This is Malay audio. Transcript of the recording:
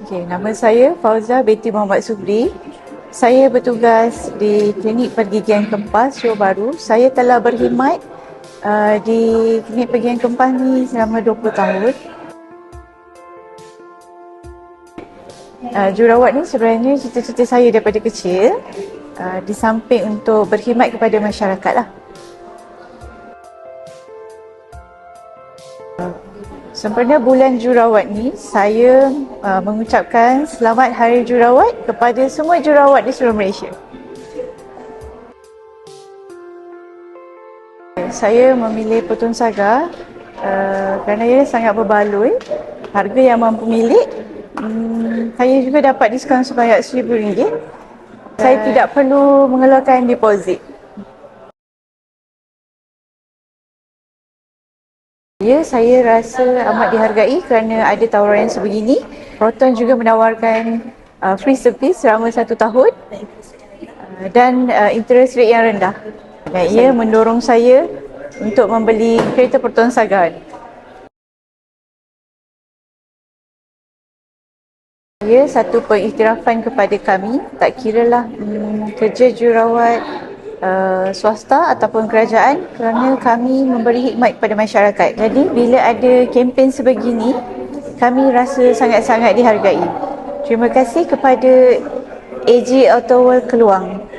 Okay, nama saya Fauza binti Muhammad Subri. Saya bertugas di Klinik Pergigian Kempas Johor Bahru. Saya telah berkhidmat uh, di Klinik Pergigian Kempas ni selama 20 tahun. Uh, jurawat ni sebenarnya cita-cita saya daripada kecil uh, di samping untuk berkhidmat kepada masyarakat lah. Sempena bulan jurawat ni, saya uh, mengucapkan selamat hari jurawat kepada semua jurawat di seluruh Malaysia. Saya memilih Petun Saga uh, kerana ia sangat berbaloi, harga yang mampu milik. Hmm, saya juga dapat diskaun sebanyak RM1,000. Saya tidak perlu mengeluarkan deposit. Ya, saya rasa amat dihargai kerana ada tawaran yang sebegini. Proton juga menawarkan uh, free service selama satu tahun uh, dan uh, interest rate yang rendah. Dan ia mendorong saya untuk membeli kereta Proton Saga. Ia satu pengiktirafan kepada kami, tak kiralah hmm, kerja jurawat, uh, swasta ataupun kerajaan kerana kami memberi hikmat kepada masyarakat. Jadi bila ada kempen sebegini, kami rasa sangat-sangat dihargai. Terima kasih kepada AJ Auto World Keluang